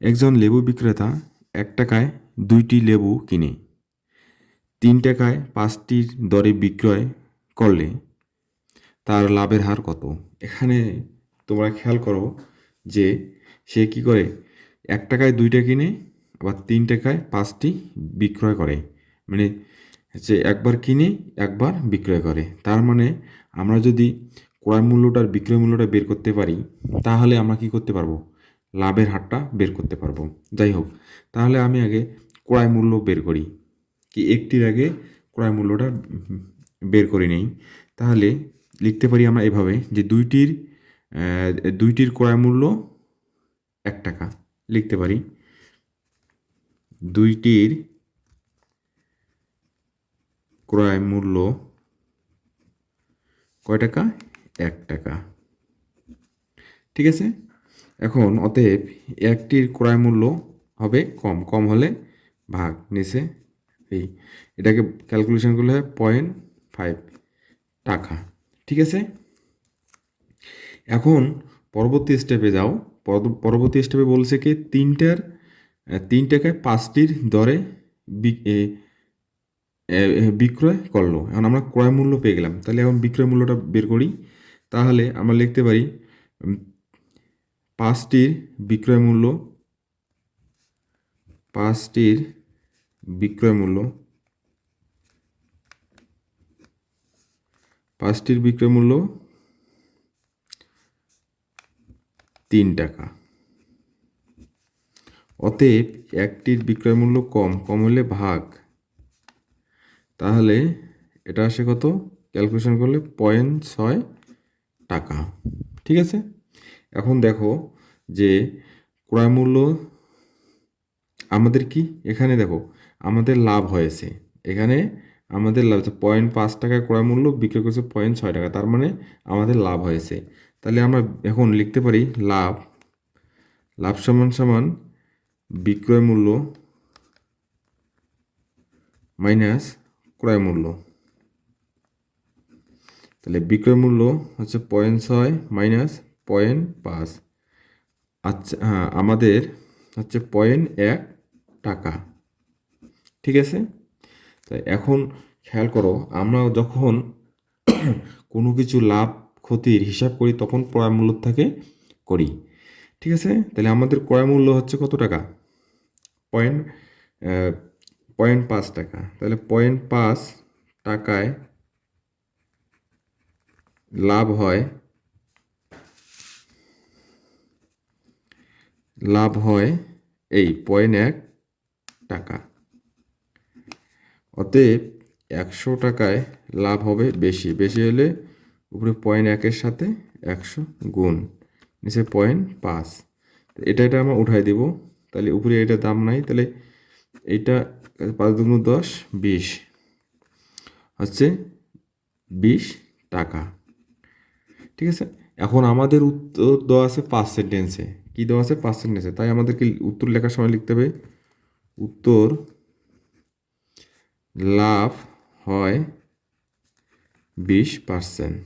একজন লেবু বিক্রেতা এক টাকায় দুইটি লেবু কিনে, তিন টাকায় পাঁচটির দরে বিক্রয় করলে তার লাভের হার কত? এখানে তোমরা খেয়াল করো যে সে কি করে, এক টাকায় দুইটা কিনে আবার তিন টাকায় পাঁচটি বিক্রয় করে। মানে হচ্ছে একবার কিনে, একবার বিক্রয় করে। তার মানে আমরা যদি ক্রয় মূল্যটার বিক্রয় মূল্যটা বের করতে পারি, তাহলে আমরা কি করতে পারব? লাভের হারটা বের করতে পারব। যাই হোক, তাহলে আমি আগে ক্রয় মূল্য বের করি। কি একটির আগে ক্রয় মূল্যটা বের করে নেই। তাহলে লিখতে পারি আমরা এভাবে যে দুইটির দুইটির ক্রয় মূল্য এক টাকা। লিখতে পারি দুইটির ক্রয় মূল্য কয় টাকা? এক টাকা। ঠিক আছে? এখন অতএব একটির ক্রয় মূল্য হবে কম। কম হলে ভাগ, নিচে এই, এটাকে ক্যালকুলেশন করলে হয় পয়েন্ট ফাইভ টাকা। ঠিক আছে? এখন পরবর্তী স্টেপে যাও। পরবর্তী স্টেপে বলছে কি, তিনটার তিন টাকায় পাঁচটির দরে বিক্রয় করল। এখন আমরা ক্রয় মূল্য পেয়ে গেলাম। তাহলে এখন বিক্রয় মূল্যটা বের করি। তাহলে আমরা লিখতে পারি পাঁচটির বিক্রয় মূল্য, পাঁচটির বিক্রয় মূল্য, পাঁচটির বিক্রয় মূল্য তিন টাকা। অতএব একটির বিক্রয় মূল্য কম কম হলে ভাগ। তাহলে এটা আসে কত? ক্যালকুলেশন করলে পয়েন্ট ছয় টাকা। ঠিক আছে? এখন দেখো যে ক্রয় মূল্য আমাদের কি? এখানে দেখো, আমাদের লাভ হয়েছে। এখানে আমাদের লাভ হচ্ছে পয়েন্ট পাঁচ টাকায় ক্রয় মূল্য, বিক্রি করছে পয়েন্ট ছয় টাকা। তার মানে আমাদের লাভ হয়েছে। তাহলে আমরা এখন লিখতে পারি লাভ লাভ সমান সমান বিক্রয় মূল্য মাইনাস ক্রয় মূল্য। তাহলে বিক্রয় মূল্য হচ্ছে পয়েন্ট ছয় মাইনাস পয়েন্ট পাঁচ আচ্ছা হ্যাঁ আমাদের হচ্ছে পয়েন্ট এক টাকা। ঠিক আছে? তাই এখন খেয়াল করো, আমরা যখন কোনো কিছু লাভ, ক্ষতির হিসাব করি, তখন ক্রয় মূল্য থেকে করি। ঠিক আছে? তাহলে আমাদের ক্রয় মূল্য হচ্ছে কত টাকা? পয়েন্ট পয়েন্ট পাঁচ টাকা। তাহলে পয়েন্ট পাঁচ টাকায় লাভ হয় লাভ হয় এই পয়েন্ট এক টাকা। অতএব একশো টাকায় লাভ হবে বেশি। বেশি হলে উপরে পয়েন্ট একের সাথে একশো গুণ, নিচে পয়েন্ট পাঁচ। এটা এটা আমরা উঠাই দেব। তাহলে উপরে এটা দাম নাই, তাহলে এইটা পাঁচ দুগুণ দশ, বিশ। হচ্ছে বিশ টাকা। ঠিক আছে? এখন আমাদের উত্তর দেওয়া আছে পাঁচ সেন্টেন্সে। কী দেওয়া আছে? পার্সেন্ট সেন্টেন্সে তাই আমাদেরকে উত্তর লেখার সময় লিখতে হবে। উত্তর লাভ হয় বিশ পার্সেন্ট